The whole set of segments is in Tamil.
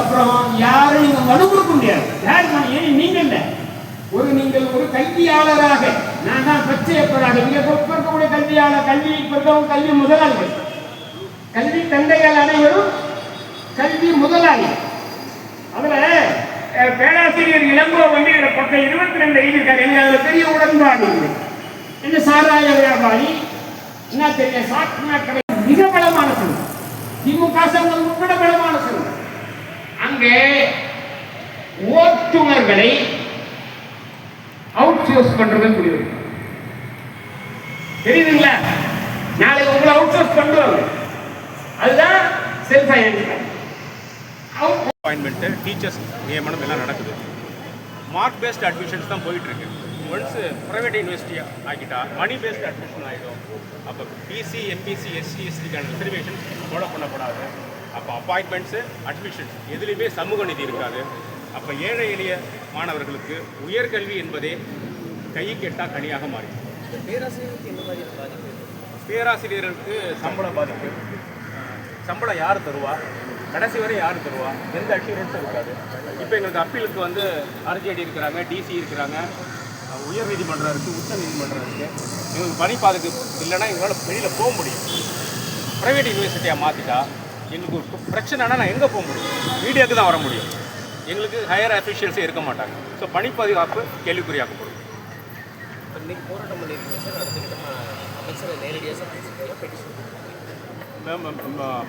அப்புறம் யாரும் நீங்க மனு கொடுக்க முடியாது. யார் ஏன் நீங்க இல்ல? ஒரு நீங்கள் ஒரு கல்வியாளராக நான் தான் பச்சையப்படாக மிக இப்ப இருக்கக்கூடிய கல்வியாளர் கல்வி இப்ப கல்வி முதலாளிகள். கல்வி தந்தைகள் அனைவரும் கல்வி முதலாளி. அதுல பேராசிரியர் இளங்கோ வந்து என்னோட பக்கம் இருபத்தி ரெண்டு எழுதியிருக்காரு எனக்கு அதுல பெரிய உடன்பாடு இல்லை என்ன சாராய வியாபாரி? என்ன தெரிய சாட்சியா கடை மிக பலமான சங்கம் திமுக சங்கம் உட்பட பலமான சங்கம் அங்கே ஓட்டுநர்களை அவுட் சோர்ஸ் பண்றது முடிவு தெரியுதுங்களா? நாளைக்கு உங்களை அவுட் சோர்ஸ் பண்ணுவாங்க அதுதான் செல்ஃப் அவுட் அப்பாயின்மெண்ட்டு டீச்சர்ஸ் நியமனம் எல்லாம் நடக்குது. மார்க் பேஸ்ட் அட்மிஷன்ஸ் தான் போயிட்டு இருக்கு ஒன்ஸ் ப்ரைவேட் யூனிவர்சிட்டி ஆகிட்டா மணி பேஸ்ட் அட்மிஷன் ஆகிடும் அப்போ பிசி எம்பிசி எஸ்சி எஸ்டிக்கான ரிசர்வேஷன் ஃபாலோ பண்ணக்கூடாது அப்போ அப்பாயின்மெண்ட்ஸு அட்மிஷன்ஸ் எதுலேயுமே சமூக நீதி இருக்காது. அப்போ ஏழை எளிய மாணவர்களுக்கு உயர்கல்வி என்பதே கைக்கு எட்டா கனியாக மாறி. பேராசிரியர்களுக்கு சம்பள பாதிப்பு. சம்பளம் யார் தருவா? கடைசி வரை யார் தருவா? எந்த அஷூரன்ஸும் இருக்காது. இப்போ எங்களுக்கு அப்பீலுக்கு வந்து ஆர்ஜேடி இருக்கிறாங்க டிசி இருக்கிறாங்க. உயர் நீதிமன்றம் இருக்குது உச்ச நீதிமன்றம் இருக்குது எங்களுக்கு பணி பாதுகாப்பு இல்லைன்னா எங்களால் வெளியில் போக முடியும். ப்ரைவேட் யூனிவர்சிட்டியாக மாற்றிட்டா எங்களுக்கு ஒரு பிரச்சனைனா நான் எங்கே போக முடியும்? மீடியாவுக்கு தான் வர முடியும். எங்களுக்கு ஹையர் அஃபிஷியல்ஸே இருக்க மாட்டாங்க. ஸோ பணி பாதுகாப்பு கேள்விக்குறியாக்கப்படும். இப்போ இன்னைக்கு போராட்டம் பண்ணியிருக்கீங்க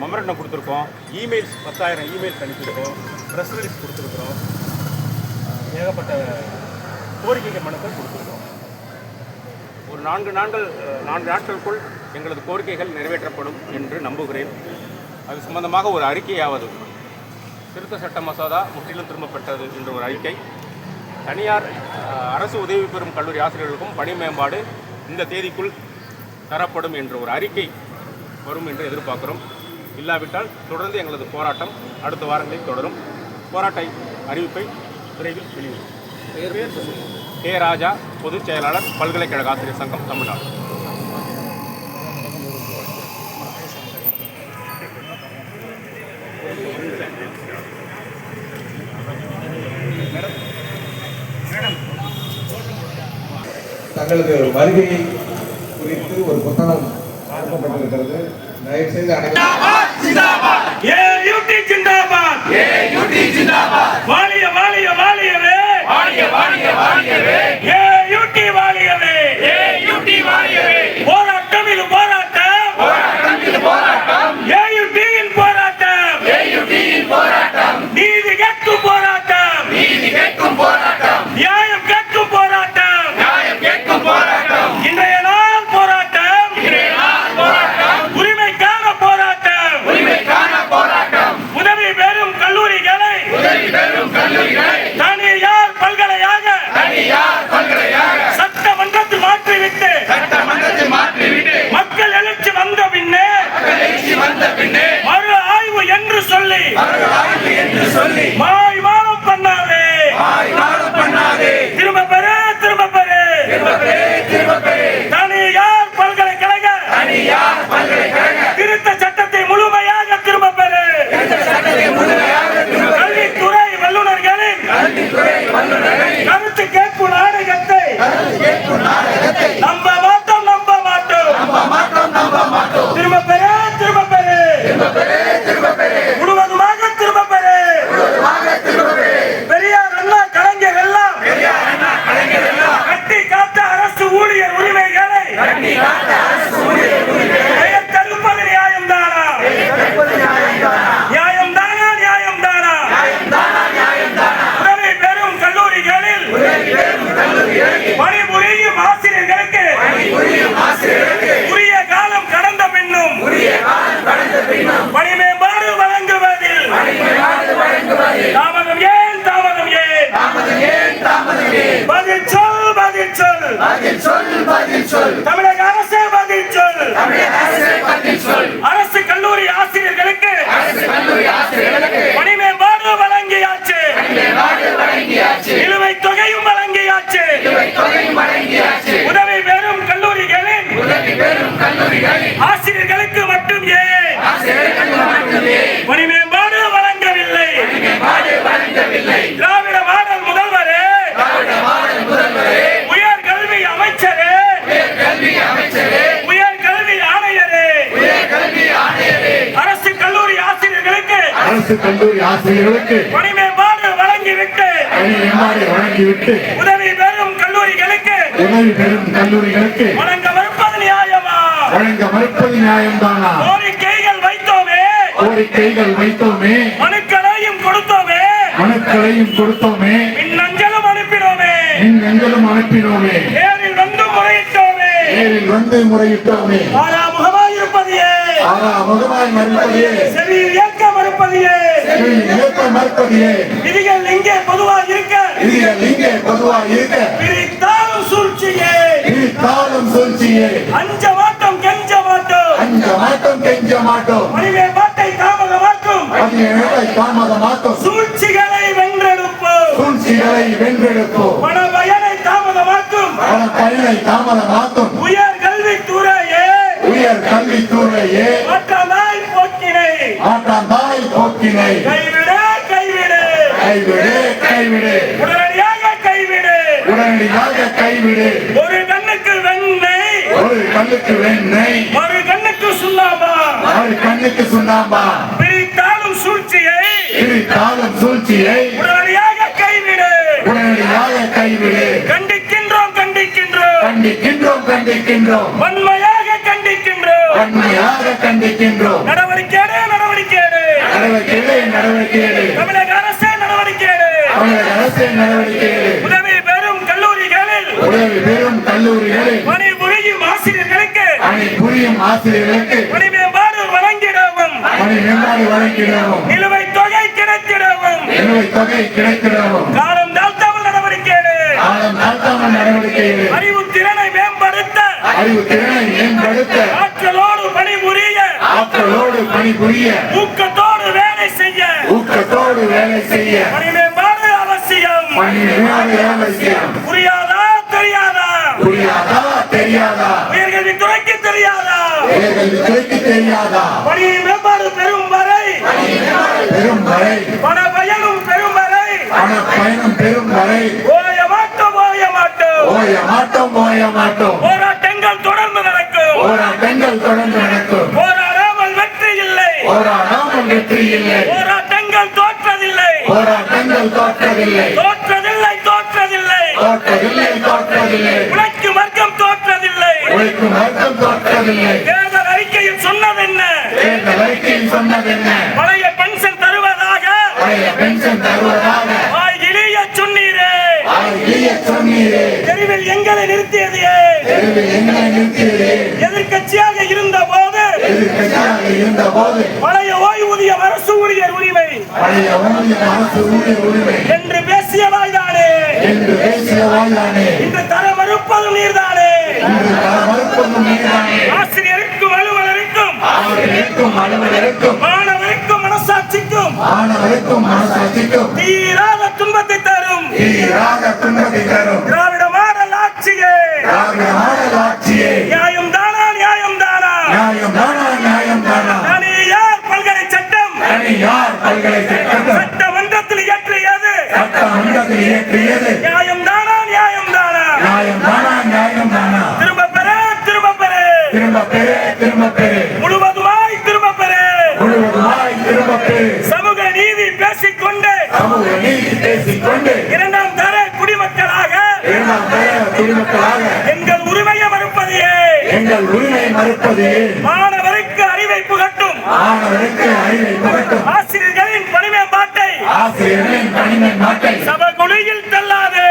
மெமரண்டம் கொடுத்துருக்கோம். இமெயில்ஸ் பத்தாயிரம் இமெயில்ஸ் அனுப்பியிருக்கோம். ப்ரெஸ் ரிலீஸ் கொடுத்துருக்குறோம். ஏகப்பட்ட கோரிக்கை மனுக்கள் கொடுத்துருக்கோம். ஒரு நான்கு நாட்கள் நான்கு நாட்களுக்குள் எங்களது கோரிக்கைகள் நிறைவேற்றப்படும் என்று நம்புகிறேன். அது சம்பந்தமாக ஒரு அறிக்கையாவது திருத்த சட்ட மசோதா முற்றிலும் திரும்பப்பட்டது என்ற ஒரு அறிக்கை. தனியார் அரசு உதவி பெறும் கல்லூரி ஆசிரியர்களுக்கும் பணி மேம்பாடு இந்த தேதிக்குள் தரப்படும் என்ற ஒரு அறிக்கை வரும் என்று எதிர்பார்க்கிறோம். இல்லாவிட்டால் தொடர்ந்து எங்களது போராட்டம் அடுத்த வாரங்களில் தொடரும். போராட்ட அறிவிப்பை விரைவில் வெளியிடும் கே. ராஜா பொதுச் செயலாளர் பல்கலைக்கழக ஆசிரியர் சங்கம் தமிழ்நாடு. தங்களது வருகையை குறித்து ஒரு புத்தகம் அனுப்பப்பட்டிருக்கிறது தயவு செய்து அனைவரும் ஏயூடி ஜிந்தாபாத். ஏயூடி ஜிந்தாபாத். வாலிய வாலிய வழங்கியாச்சு. நிலுவை தொகையும் வழங்கியாச்சு. உதவி பெறும் கல்லூரிகளின் ஆசிரியர்களுக்கு மட்டுமே ஏன்? மேம்பாடு வழங்கவில்லை. திராவிட மாடல் முதல்வரே. உயர் கல்வி அமைச்சரே. உயர் கல்வி ஆணையரே. அரசு கல்லூரி ஆசிரியர்களுக்கு. அரசு கல்லூரி ஆசிரியர்களுக்கு. மேம்பாடு வழங்கிவிட்டு உதவி பெறும் கல்லூரிகளுக்கு உதவி பெறும் கல்லூரிகளுக்கு வழங்க மறுப்பது நியாயமா? வழங்க மறுப்பது நியாயம்தானா? கோரிக்கைகள் வைத்தோமே. கோரிக்கைகள் வைத்தோமே. மனுக்களையும் கொடுத்தோமே. மனுக்களையும் கொடுத்தோமே. மின்னஞ்சலும் அனுப்பினோமே. மின் எங்களும் அனுப்பினோமே. நேரில் வந்து முறையிட்டோமே. நேரில் வந்து முறையிட்டோமே. ஆறாமுகமாயிருப்பதையே ஆனா முகமாய் மறுப்பதையே. செவியில் ஏற்க மறுப்பதையே. மறுப்பதையே. விதிகள் இங்கே பொதுவாக இதுகள் இங்கே பொதுவா இருக்க பிரித்தாலும் சூழ்ச்சியே. இது காலம் சூழ்ச்சியே. அஞ்ச மாட்டோம் கெஞ்ச மாட்டோம். அஞ்ச மாட்டோம் கெஞ்ச மாட்டோம். மணிமேம்பாட்டை தாமதமாக்கும். பதினேழை தாமதமாக்கும். சூழ்ச்சிகளை வென்றெடுப்போம். சூழ்ச்சிகளை வென்றெடுப்போம். பண பயனை தாமதமாக்கும். பல பயனை தாமதமாக்கும். உயர் கல்வித்துறையே. உயர் கல்வித்துறையே. மாற்றமாய் போக்கினை. ஆட்டாந்தாய் போக்கினை. கைவிடு கைவிடு கைவிடு. உடனடியாக கைவிடு. உடனடியாக கைவிடு. ஒரு கண்ணுக்கு வெண்ணெய் ஒரு கண்ணுக்கு வெண்ணெய். ஒரு கண்ணுக்கு சுண்ணாம்பா. ஒரு கண்ணுக்கு சுண்ணாம்பா. பிரித்தாலும் சூழ்ச்சியை இது காலம் சூழ்ச்சியை. உடனடியாக கைவிடு. உடனடியாக கைவிடு. கண்டிக்கின்றோம் கண்டிக்கின்றோம். கண்டிக்கின்றோம் கண்டிக்கின்றோம். வன்மையாக கண்டிக்கின்றோம். வன்மையாக கண்டிக்கின்றோம். நடவடிக்கை எடு. நடவடிக்கை எடு, நடவடிக்கை எடு. தமிழக அரசே நடவடிக்கை எடு. உதவி பெறும் கல்லூரிகளில் உதவி பெறும் கல்லூரிகளில் பணிபுரியும் ஆசிரியர்களுக்கு பணி புரியும் ஆசிரியர்களுக்கு பணி மேம்பாடு வழங்கிடவும் பணி மேம்பாடு வழங்கிடவும் நிலுவைத் தொகை கிடைத்திடவும் நிலுவைத் தொகை கிடைத்திடவும் காலம் தாழ்த்தாமல் நடவடிக்கை எடு. காலம் தாழ்த்தாமல் நடவடிக்கை எடு. அறிவு திறனை மேம்படுத்த அறிவு திறனை மேம்படுத்த ஆற்றலோடு பணிபுரிய ஆற்றலோடு பணிபுரிய ஊக்கத்தோடு வேலை செய்ய ஊக்கத்தோடு வேலை செய்ய புரியாதா தெரியாதா? புரியாதா தெரியாதா? உயர்கல்வித்துறைக்கு தெரியாதா? உயர்கல்வித்துறைக்கு தெரியாதா? பணி மேம்பாடு பெறும் வரை வரை பண பயனும் பெறும் வரை. பண பயணம் வரை. ஓய மாட்டோம் ஓய மாட்டோம். ஓய மாட்டோம் ஓய மாட்டோம். போராட்டங்கள் தொடர்ந்து நடக்கும். போராட்டங்கள் தொடர்ந்து நடக்கும். போராடாமல் வெற்றி இல்லை. போராடாமல் வெற்றி இல்லை. போராட்டங்கள் தோற்றதில்லை. போராட்டங்கள் தோற்றதில்லை. தோற்றதில்லை தோற்றதில்லை. தோற்றதில்லை. தோற்றதில்லை. உழைக்கும் வர்க்கம் தோற்றதில்லை. உழைக்கும் வர்க்கம் தோற்றதில்லை. தேர்தல் அறிக்கையில் சொன்னதென்ன? தேர்தல் அறிக்கையில் சொன்னதென்ன? பழைய பென்ஷன் தருவதாக? பழைய பென்ஷன் தருவதாக? வாய் இழிய சொன்னீரே. இளைய சொன்னீரே. தெருவில் எங்களை நிறுத்தியது? தெருவில் எங்களை நிறுத்தியதே. எதிர்க்கட்சியாக இருந்த போது எதிர்கட்சியாக இருந்த போது பழைய உரிமை பழைய ஊதிய அரசு ஊழியர் உரிமை என்று பேசியவாய்தானே என்று பேசிய வாழ்ந்தானே இன்று தர மறுப்பதும் நீர்தானே. இன்று தர மறுப்பதும் நீர்தானே ஆசிரியருக்கும் அலுவலருக்கும் ஆசிரியருக்கும் அலுவலருக்கும் மாணவருக்கும் மனசாட்சிக்கும் மாணவருக்கும் மனசாட்சிக்கும் தீராத துன்பத்தை தரும். தீராத துன்பத்தை தரும் திராவிட மாடல் ஆட்சியே. திராவிட மாடல் பல்கலைக்கழகம். சட்டமன்றத்தில் இயற்றியது. சட்டமன்றத்தில் இயற்றியது. நியாயம் தானா நியாயம் தானா? நியாயம் தானா நியாயம் தானா? திரும்ப பெற திரும்ப பெற. திரும்ப பெரு திரும்ப பெரு முழுவதுமாய் திரும்ப பெற. முழுவதுமாய் திரும்ப பெரு சமூக நீதி பேசிக்கொண்டு சமூக நீதி பேசிக்கொண்டு இரண்டாம் தர குடிமக்களாக இரண்டாம் தர குடிமக்களாக எங்கள் உரிமையை மறுப்பதையே. எங்கள் உரிமை மறுப்பது மாணவருக்கு அறிவை புகட்டும். மாணவருக்கு அறிவை புகட்டும். பணிமேம்பாட்டை நாட்டை சபகுழியில் தள்ளாதே.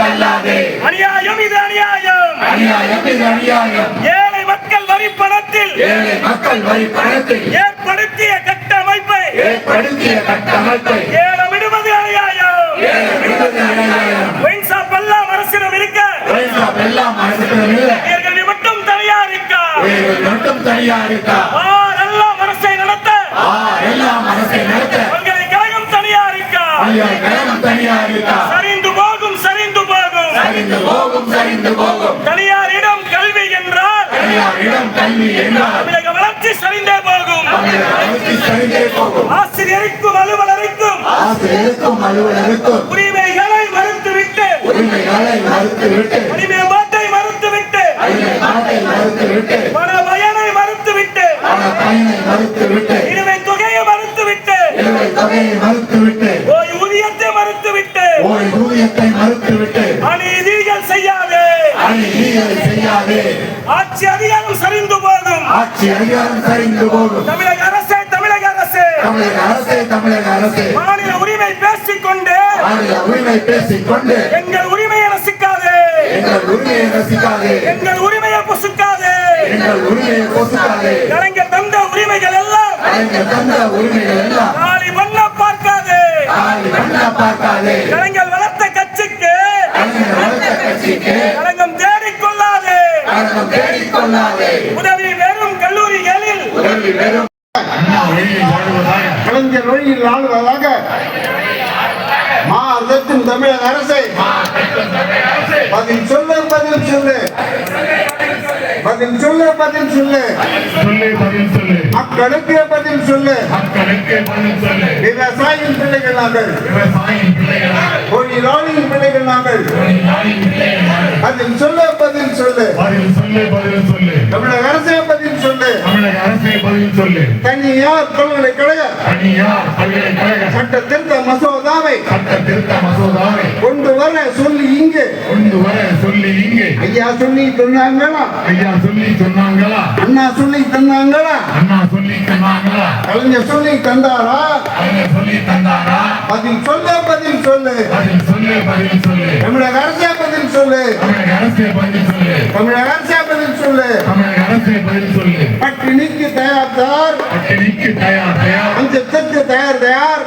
தள்ளாதே. அநியாயம் இது அநியாயம். அநியாயம் இது அநியாயம். ஏழை மக்கள் வரி பணத்தில் ஏழை மக்கள் வரி பணத்தை ஏற்படுத்திய கட்டமைப்பை ஏற்படுத்திய கட்டமைப்பை ஏழை விடுவது அநியாயம். ஏழை விடுவது அநியாயம். ஒயின் ஷாப் எல்லாம் அரசிடம் இருக்க. வைசாப் எல்லாம் அரசிடம் இல்லை. உயர்கல்வி மட்டும் தனியா இருக்கா? மட்டும் தனியா இருக்கா ஆரெல்லாம் அரசை நடத்த ஆ எல்லாம் அரசை நடத்த பல்கலைக்கழகம் தனியா இருக்கா பல்கலைக்கழகம் தனியா இருக்கா? சரிந்து போகும் சரிந்து போகும். சரிந்து போகும் சரிந்து போகும். தனியாரிடம் கல்வி என்றால் தனியாரிடம் கல்வி என்றால் தமிழக வளர்ச்சி சரிந்தே போகும். தமிழக அரசு சரிந்தே போகும். ஆசிரியருக்கும் அலுவலருக்கும் ஆசிரியருக்கும் அலுவலருக்கும் உரிமைகளை மறுத்துவிட்டு உரிமைகளை மறுத்துவிட்டு பணிமேம்பாட்டை மறுத்துவிட்டு உரிமை நாட்டை மறுத்துவிட்டு பண பயனை மறுத்துவிட்டு பண பயனை மறுத்துவிட்டு நிலுவை தொகையை மறுத்துவிட்டு தொகையை மறுத்துவிட்டு ஆட்சி அதிகாரம் சரிந்து போகும் ஆட்சி அதிகாரம் சரிந்து போகும் தமிழக அரசே தமிழக அரசே. தமிழக அரசே தமிழக அரசே. மாநில உரிமை பேசிக்கொண்டு. மாநில உரிமை பேசிக் கொண்டு எங்கள் உரிமையை ரசிக்காதே. எங்கள் உரிமையை ரசிக்காதே. எங்கள் உரிமையை புசுக்காதே. எங்கள் உரிமையை பொசுக்காதே. கலைஞர் தந்த உரிமைகள் எல்லாம். கலைஞர் தந்த உரிமைகள் எல்லாம். நாளை வண்ண பார்க்காதே. ஆளி வண்ண பார்க்காதே. கலைஞர் வளர்த்த கட்சிக்கு. கலைஞர் வளர்த்த கட்சிக்கு. கலங்கம் தேடிக்கொள்ளாதே உதவி வெறும் கல்லூரிகளில் உதவி வெறும் கலைஞர் வழியில் ஆளுவதாக மாதத்தின் தமிழக அரசை பதில் சொல்லு பதில் சொல்லு. பதில் சொல்லு பதில் சொல்லு. சொல்லு பதில் சொல்லு. மக்களுக்கு பதில் சொல்லு. மக்களுக்கு பதில் சொல்லு. விவசாயியின் பிள்ளைகள் நாங்கள். தொழிலாளியின் பிள்ளைகள் நாங்கள். பதில் சொல்லு சொல்லு பதில் சொல்லு. தமிழக அரசே பதில் சொல்லு. தமிழக அரசை பதில் சொல்லு. தனியார் பல்கலைக்கழக. தனியார் பல்கலைக்கழக. சட்ட திருத்த மசோதாவை சட்ட திருத்த மசோதாவை கொண்டு வர சொல்லி இங்கு. கொண்டு வர சொல்லி இங்கே. ஐயா சொல்லி தந்தாங்களா ஐயா சொல்லி சொன்னாங்களா? அண்ணா சொல்லி தந்தாங்களா? அண்ணா சொல்லி சொன்னாங்களா கலைஞர் சொல்லி தந்தாரா? அவங்க சொல்லி தந்தாரா? பதில் சொல்லு பதில் சொல்லு. பதில் சொல்லு பதில் சொல்லு. தமிழக அரசே பதில் சொல்லு. தமிழக அரசை பதில் சொல்லு. தமிழக அரசே சொல்லு. தமிழக அரசை பதில் சொல்லு. பட்டினிக்கு தயார் தயார். பட்டினிக்கு தயார் தயார். அஞ்சத்திற்கு தயார் தயார்.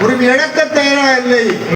உரிமை இழக்க தயாரா இல்லை?